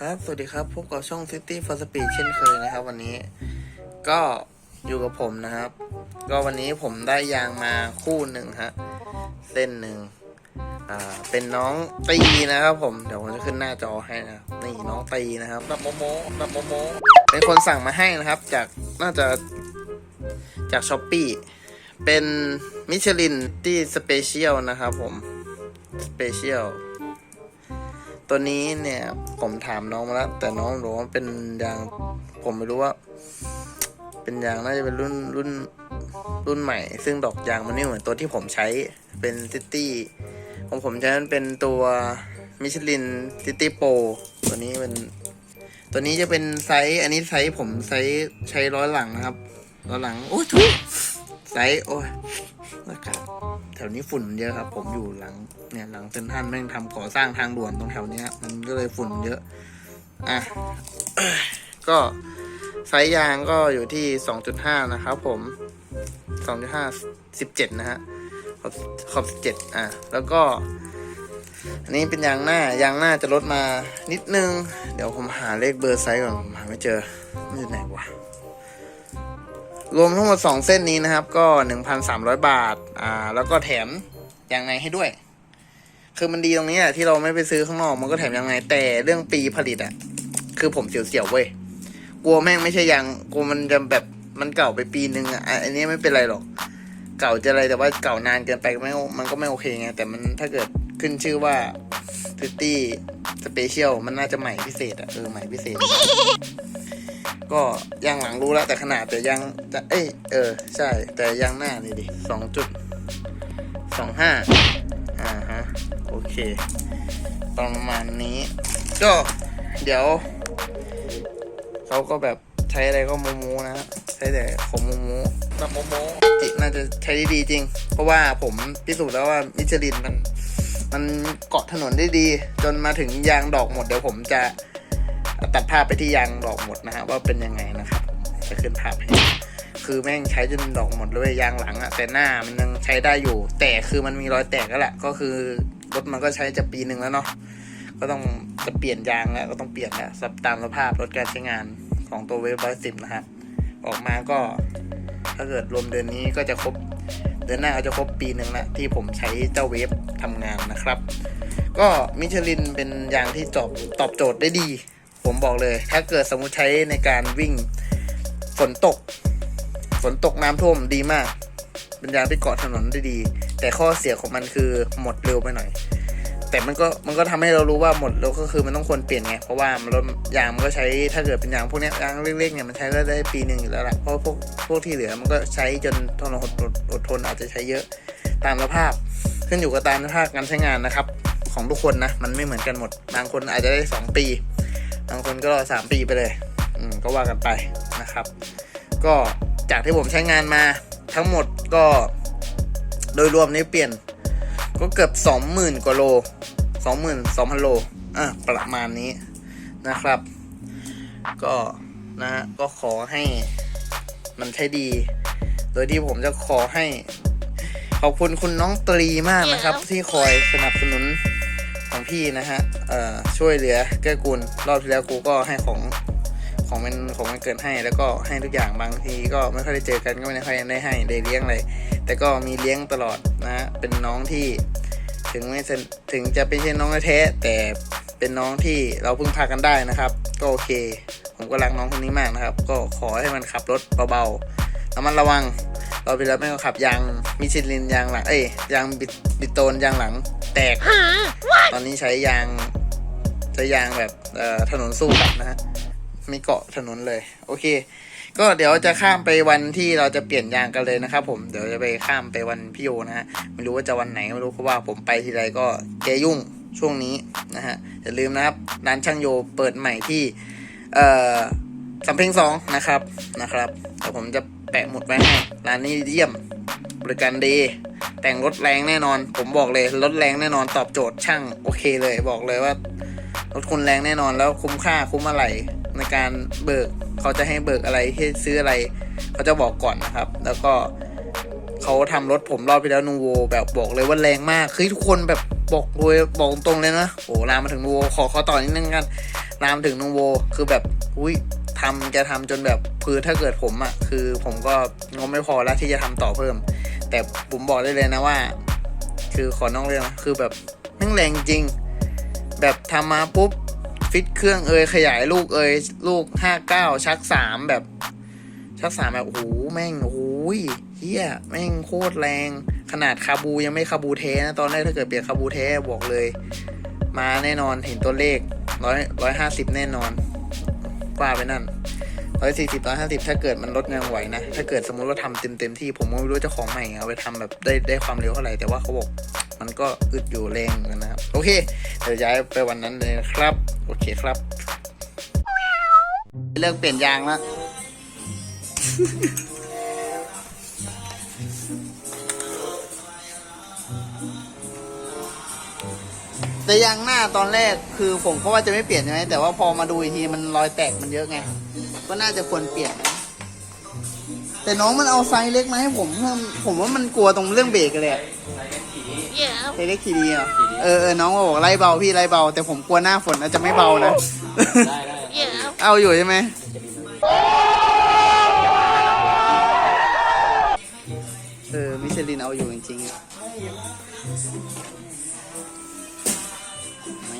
ครับ สวัสดีครับ พบกับช่อง City for Speed เช่นเคยนะครับ วันนี้ก็อยู่กับผมนะครับ ก็วันนี้ผมได้ยางมาคู่หนึ่งฮะ เส้นหนึ่งอ่า เป็นน้องตีนะครับผม เดี๋ยวผมจะขึ้นหน้าจอให้นะ นี่น้องตีนะครับนับโมโมนับโมโมเป็นคนสั่งมาให้นะครับ จากน่าจะจากช้อปปี้เป็นมิชลินที่สเปเชียลนะครับผม สเปเชียล ตัวนี้เนี่ยผมถามน้องมาแล้ว แต่น้องบอกว่าเป็นยางผมไม่รู้ว่า เป็นยางน่าจะเป็นรุ่นรุ่นรุ่นใหม่ ซึ่งดอกยางมันไม่เหมือนตัวที่ผมใช้เป็นซิตี้ของผมใช้มันเป็นตัวมิชลินซิตี้โปรตัวนี้เป็นตัวนี้จะเป็นไซส์อันนี้ไซส์ผมไซส์ใช้ร้อยหลังนะครับร้อยหลังโอ้ยทุยไซส์โอ้ยอากาศ แถวนี้ฝุ่นเยอะครับ ผมอยู่หลังเนี่ยหลังเซนทันแม่งทำก่อสร้างทางด่วนตรงแถวเนี้ยมันก็เลยฝุ่นเยอะอะก็ไซส์ยางก็อยู่ที่ 2.5 นะครับผม 2.5 17 นะฮะขอบขอบ17 อะ แล้วก็ อันนี้เป็นยางหน้ายางหน้าจะลดมานิดนึง เดี๋ยวผมหาเลขเบอร์ไซส์ก่อน ผมหาไม่เจอ มันอยู่ไหนวะ รวมทั้งหมด 2 เส้นนี้นะครับ ก็ 1,300 บาท อ่า แล้วก็แถมยางในให้ด้วย คือมันดีตรงนี้อะที่เราไม่ไปซื้อข้างนอกมันก็แถมยางในแต่เรื่องปีผลิตอะคือผมเสียวๆเว้ยกลัวแม่งไม่ใช่ยางกลัวมันจะแบบมันเก่าไปปีนึงอะอะอันนี้ไม่เป็นไรหรอก เก่าจะอะไรแต่ว่าเก่านานเกินไปไม่มันก็ไม่โอเคไงแต่มันถ้าเกิดขึ้นชื่อว่าซิตี้สเปเชียลมันน่าจะใหม่พิเศษอะเออใหม่พิเศษ ก็ยางหลังรู้แล้วแต่ขนาดแต่ยางจะเอ้ยเออ ใช่ แต่ยางหน้านี่ดิสองจุดสองห้าอ่าฮะ โอเค ประมาณนี้ ก็เดี๋ยว เขาก็แบบใช้อะไรก็โมโมนะฮะใช้แต่ของโมโมแบบโมโมจิน่าจะใช้ได้ดีจริง เพราะว่าผมพิสูจน์แล้วว่ามิชลินมัน มันเกาะถนนได้ดี จนมาถึงยางดอกหมดเดี๋ยวผมจะ ตัดภาพไปที่ยางดอกหมดนะฮะว่าเป็นยังไงนะครับจะขึ้นภาพให้คือแม่งใช้จนดอกหมดเลยยางหลังอะแต่หน้ามันยังใช้ได้อยู่ แต่คือมันมีรอยแตกก็แหละก็คือรถมันก็ใช้จะปีหนึ่งแล้วเนาะก็ต้องจะเปลี่ยนยางแล้วก็ต้องเปลี่ยนแล้วสับตามสภาพรถการใช้งานของตัวเวฟร้อยสิบนะฮะออกมาก็ถ้าเกิดรวมเดือนนี้ก็จะครบเดือนหน้าก็จะครบปีหนึ่งละที่ผมใช้เจ้าเวฟทำงานนะครับ ก็มิชลินเป็นยางที่ตอบตอบโจทย์ได้ดี ผมบอกเลย ถ้าเกิดสมมุติใช้ในการวิ่งฝนตก ฝนตกน้ำท่วมดีมากเป็นยางที่เกาะถนนได้ดี แต่ข้อเสียของมันคือหมดเร็วไปหน่อย แต่มันก็มันก็ทำให้เรารู้ว่าหมดแล้วก็คือมันต้องควรเปลี่ยนไง เพราะว่ามันรถยางมันก็ใช้ถ้าเกิดเป็นยางพวกนี้ยางเล็กๆเนี่ยมันใช้ก็ได้ปีหนึ่งอยู่แล้วแหละเพราะพวกพวกที่เหลือมันก็ใช้จนทนอดอดอดทนอาจจะใช้เยอะตามสภาพ ขึ้นอยู่กับตามสภาพการใช้งานนะครับ ของทุกคนนะมันไม่เหมือนกันหมด บางคนอาจจะได้สองปี บางคนก็รอสามปีไปเลย อืมก็ว่ากันไปนะครับ ก็จากที่ผมใช้งานมาทั้งหมดก็โดยรวมนี้เปลี่ยนก็เกือบสองหมื่นกว่าโลสองหมื่นสองพันโลอะประมาณนี้นะครับ ก็นะก็ขอให้มันใช้ดี โดยที่ผมจะขอให้ ขอบคุณคุณน้องตรีมากนะครับ ที่คอยสนับสนุน ของพี่นะฮะเอ่อช่วยเหลือเกื้อกูลรอบที่แล้วกูก็ให้ของของมันของมันเกิดให้แล้วก็ให้ทุกอย่างบางทีก็ไม่ค่อยได้เจอกันก็ไม่ได้ค่อยได้ให้ได้เลี้ยงเลยแต่ก็มีเลี้ยงตลอดนะเป็นน้องที่ถึงไม่ถึงจะเป็นเช่นน้องแท้แต่เป็นน้องที่เราพึ่งพากันได้นะครับ ก็โอเค ผมก็รักน้องคนนี้มากนะครับ ก็ขอให้มันขับรถเบาๆระมัดระวังเราไปแล้วไม่ก็ขับยางมิชลินยางหลังเอ้ยยางบิดบิดโตนยางหลัง แตก ตอนนี้ใช้ยาง ใช้ยางแบบเอ่อถนนสู้กับนะฮะไม่เกาะถนนเลย โอเค ก็เดี๋ยวจะข้ามไปวันที่เราจะเปลี่ยนยางกันเลยนะครับผมเดี๋ยวจะไปข้ามไปวันพี่โยนะฮะไม่รู้ว่าจะวันไหนไม่รู้เพราะว่าผมไปทีไรก็แกยุ่งช่วงนี้นะฮะอย่าลืมนะครับร้านช่างโยเปิดใหม่ที่เอ่อสำเพ็งสองนะครับนะครับเดี๋ยวผมจะแปะหมุดไว้ให้ร้านนี้เยี่ยม บริการดี แต่งรถแรงแน่นอน ผมบอกเลยรถแรงแน่นอนตอบโจทย์ช่างโอเคเลยบอกเลยว่ารถคุณแรงแน่นอนแล้วคุ้มค่าคุ้มอะไรในการเบิกเขาจะให้เบิกอะไรให้ซื้ออะไร เขาจะบอกก่อนนะครับ แล้วก็เขาทำรถผมรอบไปแล้วนูโวแบบบอกเลยว่าแรงมากคือทุกคนแบบบอกเลยบอกตรงเลยนะโอ้ลามมาถึงนูโวขอขอต่อนิดนึงกันลามถึงนุงโวคือแบบอุ้ยทำแกทำจนแบบคือถ้าเกิดผมอะ่ะคือผมก็งบไม่พอแล้วที่จะทำต่อเพิ่ม แต่ผมบอกได้เลยนะว่า คือขอนอกเรื่องนะคือแบบแม่งแรงจริง แบบทำมาปุ๊บ ฟิตเครื่องเอยขยายลูกเอยลูกห้าเก้าชักสามแบบ ชักสามแบบโอ้โหแม่งโอ้โหเฮียแม่งโคตรแรง ขนาดคาบูยังไม่คาบูเทนะ ตอนแรกถ้าเกิดเปลี่ยนคาบูเทบอกเลย มาแน่นอนเห็นตัวเลขร้อยร้อยห้าสิบแน่นอนกว่าไปนั่น ร้อยสี่สิบร้อยห้าสิบถ้าเกิดมันลดยังไหวนะ ถ้าเกิดสมมติว่าทำเต็มเต็มที่ผมก็ไม่รู้เจ้าของใหม่เอาไปทำแบบได้ได้ความเร็วเท่าไหร่แต่ว่าเขาบอกมันก็อึดอยู่แรงนกันนะครับ โอเค เดี๋ยวย้ายไปวันนั้นเลยนะครับ โอเคครับ เลิกเปลี่ยนยางแล้วแต่ยางหน้าตอนแรกคือผมก็ว่าจะไม่เปลี่ยนใช่ไหมแต่ว่าพอมาดูอีกทีมันรอยแตกมันเยอะไง ก็น่าจะควรเปลี่ยนนะแต่น้องมันเอาไซส์เล็กมาให้ผมเพิ่มผมว่ามันกลัวตรงเรื่องเบรกเลยอะ Yeah. ไซส์เล็กทีดีเหรอเออเออน้องก็บอกไล่เบาพี่ไล่เบา แต่ผมกลัวหน้าฝนอาจจะไม่เบานะ ได้ได้ Yeah. เอาอยู่ใช่ไหม เออ มิชลินเอาอยู่จริงๆอะ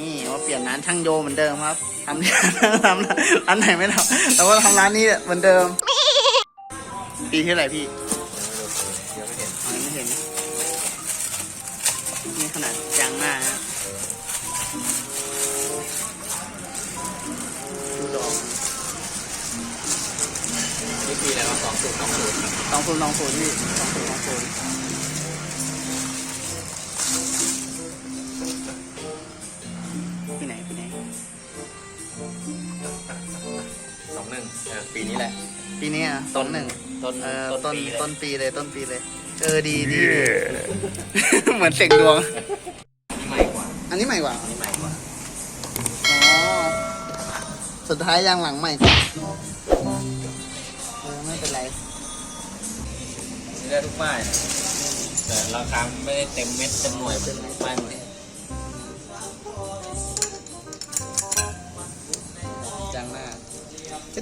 นี่ว่าเปลี่ยนร้านช่างโยเหมือนเดิมครับทำทำร้านไหนไม่ทำแต่ว่าทำร้านนี้เหมือนเดิม ปีที่ไหนพี่เดี๋ยวไม่เห็นอ๋อยังไม่เห็นนี่ขนาดยางหน้าฮะดูดอกนี่ปีอะไรวะสองศูนย์สองศูนย์ลองศูนย์ลองศูนย์พี่ลองศูนย์ลองศูนย์ ปีนี้แหละปีนี้อะต้นหนึ่งต้นเออต้ต้นนปีเลย ต้นปีเลยต้นปีเลย เออดีดีดีเหมือนเสกดวง นี่ใหม่กว่าอันนี้ใหม่กว่าอันนี้ใหม่กว่าอ๋อสุดท้ายยางหลังใหม่กว่าเออไม่เป็นไร ซื้อได้ทุกป้ายนะแต่ราคาไม่ได้เต็มเม็ดเต็มหน่วยเป็นป้ายหน่วย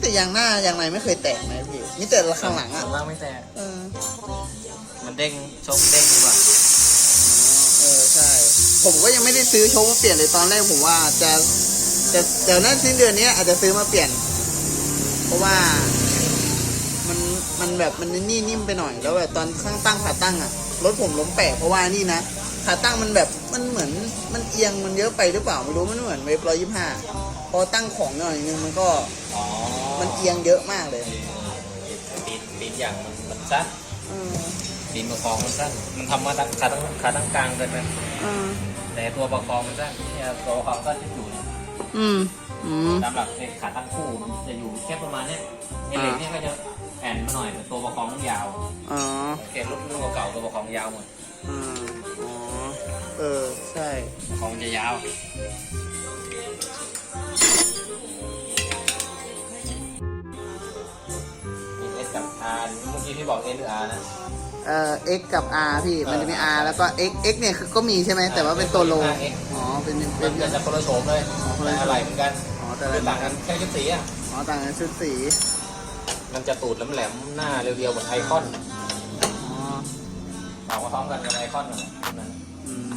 แต่ยางหน้ายางในไม่เคยแตกไหมพี่นี่แต่ละข้างหลังอะส่วนมากไม่แตกเออมันเด้งชกเด้งดีกว่าเออใช่ ผมก็ยังไม่ได้ซื้อโชว์มาเปลี่ยนเลยตอนแรกผมว่าจะจะเดี๋ยวนั้นสิ้นเดือนนี้อาจจะซื้อมาเปลี่ยน เพราะว่ามันมันแบบมันนี่นิ่มไปหน่อยแล้วแบบตอนข้างตั้งขาตั้งอะรถผมล้มแปะเพราะว่านี่นะขาตั้งมันแบบมันเหมือนมันเอียงมันเยอะไปหรือเปล่าไม่รู้มันเหมือนเวฟร้อยยี่ห้าพอตั้งของหน่อยนึงมันก็อ๋อ มันเอียงเยอะมากเลยตีนตีนอย่างมันมันสั้นเออตีนประคองมันสั้นมันทำมาตั้งขาตั้งขาตั้งกลางเลยนะเออแต่ตัวประคองมันสั้นเนี่ยตัวประคองก็จะอยู่เนี่ยอืมอืม ตามหลักเนี่ยขาตั้งคู่มันจะอยู่แค่ประมาณเนี้ยไอเหล็กเนี่ยก็จะแอนมาหน่อยแต่ตัวประคองมันยาวอ๋อเกตรุ่นรุ่นเก่าๆตัวประคองยาวหมดอืมอ๋อเออใช่ประคองจะยาว กี้พี่บอกเอสหรือ R นะ เอ่อ x กับ r พี่ มันจะมี r แล้วก็ x x เนี่ยคือก็มีใช่ไหม แต่ว่าเป็นตัวโล 5x อ๋อ เป็นเป็มันน จะคนละโฉมเลยอ๋อคนแต่ละโฉม อะไรเหมือนกันอ๋อ แต่ละคือต่างกันแค่ชุดสีอะ อ๋อ ต่างกันชุดสี มันจะตูดแหลมๆหน้าเรียวๆเหมือนไอคอนอ๋อออกมาพร้อมกันกับไอคอนนั่นแหละรุ่นนั้นอืม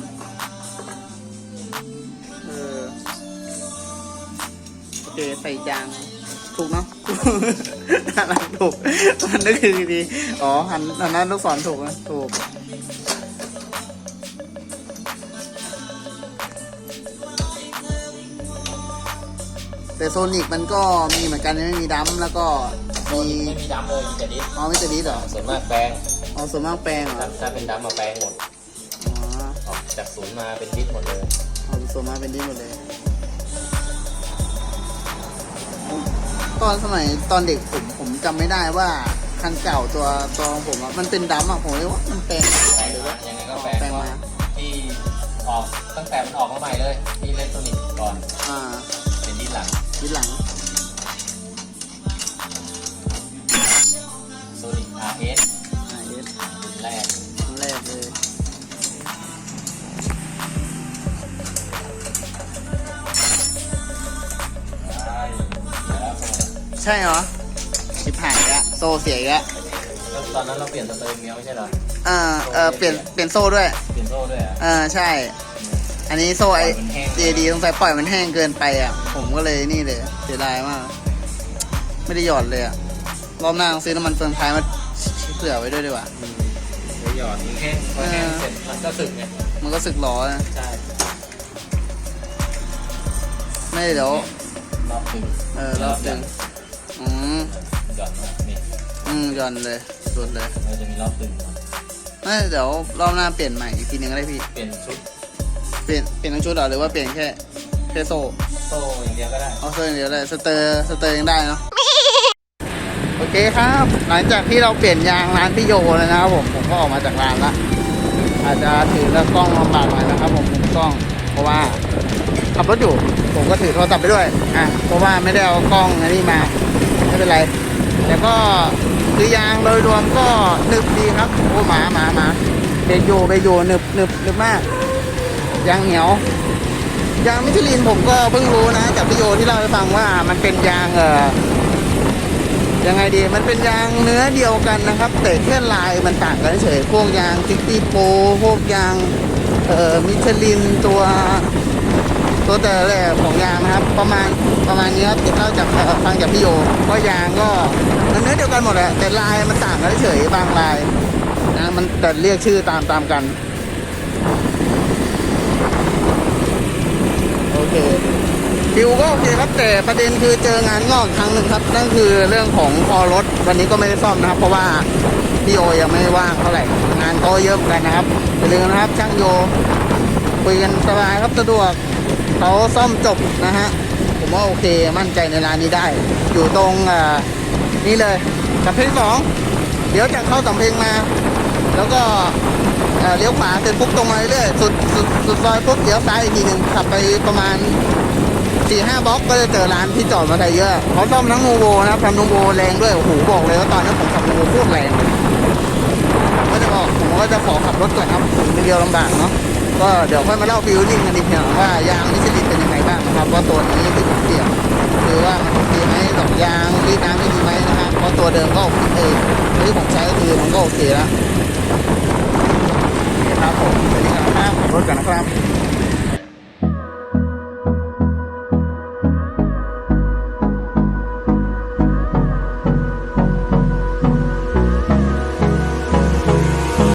เออ โอเค ใส่ยาง ถูกเนาะหลังถูกมันนึกคือดีอ๋อหันหันหนั้นลูกศรถูกนะถูกแต่โซนิกมันก็มีเหมือนกันไม่มีดัมป์แล้วก็ตัวมีนี้ไม่มีดำเลยมีแต่ดิสอ๋อไม่จะดีเหรอส่วนมากแปลงอ๋อส่วนมากแปลงเหรอถ้าถ้าเป็นดำมาแปลงหมดอ๋อออกจากศูนย์มาเป็นดิสหมดเลยเอาส่วนมากเป็นดีหมดเลย ตอนสมัยตอนเด็กผมผมจำไม่ได้ว่าคันเก่าตัวตัวของผมอะมันเป็นดัมป์อะผมเลยว่ามันแปลงอะไรหรือว่ายังไงก็แปลงแปลงมาที่ออกตั้งแต่มันออกมาใหม่เลยที่เล่นโซนิกก่อน อ่าเป็นดิสหลังทีหลัง ใช่เหรอชิบหายละโซ่เสียอีกแล้วแล้วตอนนั้นเราเปลี่ยนสเตอร์เมียไม่ใช่เหรอเออเออเปลี่ยนเปลี่ยนโซ่ด้วย เปลี่ยนโซ่ด้วยอะ เออใช่ อันนี้โซ่ไอปล่อยมันแห้งเจดีสงสัยปล่อยมันแห้งเกินไปอะ ผมก็เลยนี่เลยเสียดายมาก ไม่ได้หยอดเลยอะ รอบหน้าต้องซื้อน้ำมันเฟืองท้ายมาเผื่อไว้ด้วยดีกว่าเดี๋ยวหยอดมันแห้งพอแห้งเสร็จมันก็สึกไงมันก็สึกหรอนะใช่ไม่เดี๋ยวรอบหนึ่งเออรอบหนึ่ง อืมหย่อนมานี่อืมหย่อนเลยสุดเลยเราจะมีรอบหนึ่งไม่เดี๋ยวรอบหน้าเปลี่ยนใหม่อีกทีหนึงก็ได้พี่ เปลี่ยนชุด เปลี่ยนเปลี่ยนทั้งชุดเหรอหรือว่าเปลี่ยนแค่แค่โซ่โซ่อย่างเดียวก็ได้เอาโซ่อย่างเดียวเลยสเตอร์สเตอร์ยังได้เนาะโอเคครับ หลังจากที่เราเปลี่ยนยางร้านพี่โยแล้วนะครับผมผมก็ออกมาจากร้านละอาจจะถือแล้วกล้องลำบากหน่อยนะครับ ผมมุมกล้อง เพราะว่าขับรถอยู่ ผมก็ถือโทรศัพท์ไปด้วยอะเพราะว่าไม่ได้เอากล้องอันนี้มาไม่ เป็นไร แต่ก็คือยางโดยรวมก็หนึบดีครับ โอ้หมาหมาหมาเบรกโยเบรกโยหนึบหนึบหนึบมาก ยางเหนียวยางมิชลินผมก็เพิ่งรู้นะจากพี่โยที่เล่าให้ฟังว่ามันเป็นยางเอ่อยังไงดีมันเป็นยางเนื้อเดียวกันนะครับ แต่แค่ลายมันต่างกันเฉยพวกยางซิกตี้โปพวกยางเอ่อมิชลินตัว ตัวแต่ละแบบของยางนะครับ ประมาณประมาณนี้ครับที่เล่าจากฟังจากพี่โยก็ยางก็มันเนื้อเดียวกันหมดแหละแต่ลายมันต่างกันเฉยบางลายนะมันแต่เรียกชื่อตามตามกันโอเคฟิวก็โอเคครับแต่ประเด็นคือเจองานงอกอีกครั้งหนึ่งครับ นั่นคือเรื่องของคอรถ วันนี้ก็ไม่ได้ซ่อมนะครับ เพราะว่าพี่โอยังไม่ว่างเท่าไหร่งานก็เยอะเหมือนกันนะครับอย่าลืมนะครับช่างโยคุยกันสบายครับสะดวก เขาซ่อมจบนะฮะ ผมว่าโอเคมั่นใจในร้านนี้ได้ อยู่ตรงอ่านี่เลยสำเพ็งสองเดี๋ยวจากเข้าสำเพ็งมา แล้วก็เอ่อเลี้ยวขวาเสร็จปุ๊บตรงมาเรื่อยสุดสุดสุดซอยปุ๊บเลี้ยวซ้ายอีกทีหนึ่งขับไปประมาณสี่ห้าบล็อกก็จะเจอร้านที่จอดมอเตอร์ไซค์เยอะเขาซ่อมทั้งนูโวนะครับทำนูโวแรงด้วยโอ้โหบอกเลยว่าตอนนั้นผมขับนูโวโคตรแรงผมก็จะบอกผมก็จะขอขับรถก่อนครับถึงคนเดียวลำบากเนาะก็เดี๋ยวค่อยมาเล่าฟิลลิ่งกันอีกทีว่ายางนเป็ นยังไงบ้าะครับ ว่าตัวนี้ที่ผมเปลี่ยบคือว่ามันโอเคไหมดอกยางรีดน้ำไม่ดีไหมนะครับเพราะตัวเดิมก็โอเคที่ผมใช้ก็คือมันก็โอเคแล้วครับผมสวัสดีครับขับรถกันนะครับ